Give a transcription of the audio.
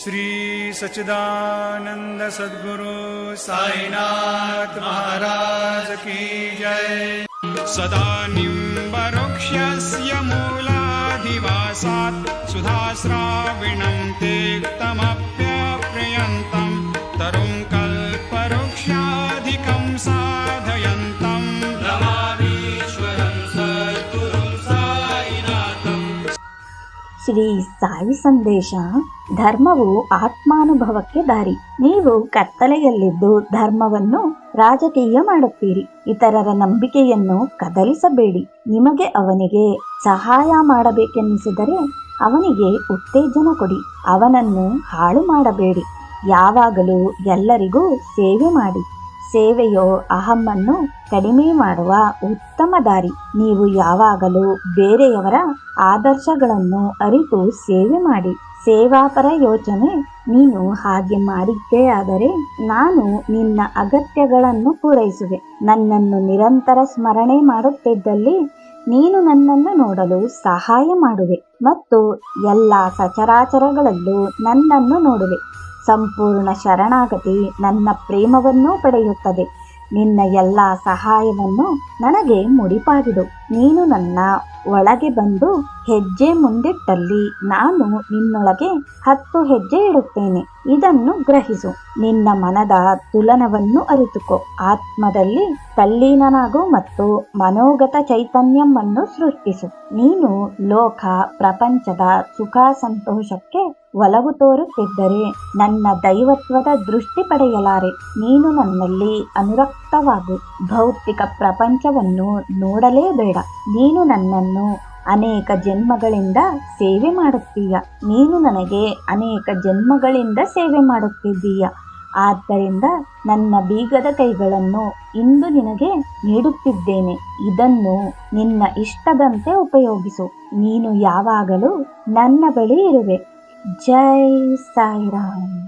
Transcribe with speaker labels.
Speaker 1: श्री सच्चिदानंद सद्गुरु साईनाथ महाराज की जय। सदा निम्बरुक्षस्य मूलाधिवासात् सुधास्राविणं तेक्तमप्यप्रियन्तं तरुं
Speaker 2: ಶ್ರೀ ಸಾಯಿ ಸಂದೇಶ, ಧರ್ಮವು ಆತ್ಮಾನುಭವಕ್ಕೆ ದಾರಿ. ನೀವು ಕತ್ತಲೆಯಲ್ಲಿದ್ದು ಧರ್ಮವನ್ನು ರಾಜಕೀಯ ಮಾಡುತ್ತೀರಿ. ಇತರರ ನಂಬಿಕೆಯನ್ನು ಕದಲಿಸಬೇಡಿ. ನಿಮಗೆ ಅವನಿಗೆ ಸಹಾಯ ಮಾಡಬೇಕೆನ್ನಿಸಿದರೆ ಅವನಿಗೆ ಉತ್ತೇಜನ ಕೊಡಿ. ಅವನನ್ನು ಹಾಳು ಮಾಡಬೇಡಿ ಯಾವಾಗಲೂ ಎಲ್ಲರಿಗೂ ಸೇವೆ ಮಾಡಿ. ಸೇವೆಯು ಅಹಮ್ಮನ್ನು ಕಡಿಮೆ ಮಾಡುವ ಉತ್ತಮ ದಾರಿ. ನೀವು ಯಾವಾಗಲೂ ಬೇರೆಯವರ ಆದರ್ಶಗಳನ್ನು ಅರಿತು ಸೇವೆ ಮಾಡಿ. ಸೇವಾಪರ ಯೋಚನೆ, ನೀನು ಹಾಗೆ ಮಾಡಿದ್ದೇ ಆದರೆ ನಾನು ನಿನ್ನ ಅಗತ್ಯಗಳನ್ನು ಪೂರೈಸುವೆ. ನನ್ನನ್ನು ನಿರಂತರ ಸ್ಮರಣೆ ಮಾಡುತ್ತಿದ್ದಲ್ಲಿ ನೀನು ನನ್ನನ್ನು ನೋಡಲು ಸಹಾಯ ಮಾಡುವೆ ಮತ್ತು ಎಲ್ಲ ಸಚರಾಚರಗಳಲ್ಲೂ ನನ್ನನ್ನು ನೋಡುವೆ. ಸಂಪೂರ್ಣ ಶರಣಾಗತಿ ನನ್ನ ಪ್ರೇಮವನ್ನೂ ಪಡೆಯುತ್ತದೆ. ನಿನ್ನ ಎಲ್ಲ ಸಹಾಯವನ್ನು ನನಗೆ ಮುಡಿಪಾಗಿಡು. ನೀನು ನನ್ನ ಒಳಗೆ ಬಂದು ಹೆಜ್ಜೆ ಮುಂದಿಟ್ಟಲ್ಲಿ ನಾನು ನಿನ್ನೊಳಗೆ ಹತ್ತು ಹೆಜ್ಜೆ ಇಡುತ್ತೇನೆ. ಇದನ್ನು ಗ್ರಹಿಸು. ನಿನ್ನ ಮನದ ತುಲನವನ್ನು ಅರಿತುಕೋ. ಆತ್ಮದಲ್ಲಿ ತಲ್ಲೀನನಾಗು ಮತ್ತು ಮನೋಗತ ಚೈತನ್ಯವನ್ನು ಸೃಷ್ಟಿಸು. ನೀನು ಲೋಕ, ಪ್ರಪಂಚದ ಸುಖ ಸಂತೋಷಕ್ಕೆ ಒಲವು ತೋರುತ್ತಿದ್ದರೆ ನನ್ನ ದೈವತ್ವದ ದೃಷ್ಟಿ ಪಡೆಯಲಾರೆ. ನೀನು ನನ್ನಲ್ಲಿ ಅನುರಕ್ತವಾಗು. ಭೌತಿಕ ಪ್ರಪಂಚವನ್ನು ನೋಡಲೇಬೇಡ. ನೀನು ನನ್ನನ್ನು ಅನೇಕ ಜನ್ಮಗಳಿಂದ ಸೇವೆ ಮಾಡುತ್ತೀಯ. ನೀನು ನನಗೆ ಅನೇಕ ಜನ್ಮಗಳಿಂದ ಸೇವೆ ಮಾಡುತ್ತಿದ್ದೀಯ. ಆದ್ದರಿಂದ ನನ್ನ ಬೀಗದ ಕೈಗಳನ್ನು ಇಂದು ನಿನಗೆ ನೀಡುತ್ತಿದ್ದೇನೆ. ಇದನ್ನು ನಿನ್ನ ಇಷ್ಟದಂತೆ ಉಪಯೋಗಿಸು. ನೀನು ಯಾವಾಗಲೂ ನನ್ನ ಬಳಿ ಇರುವೆ. जय साई राम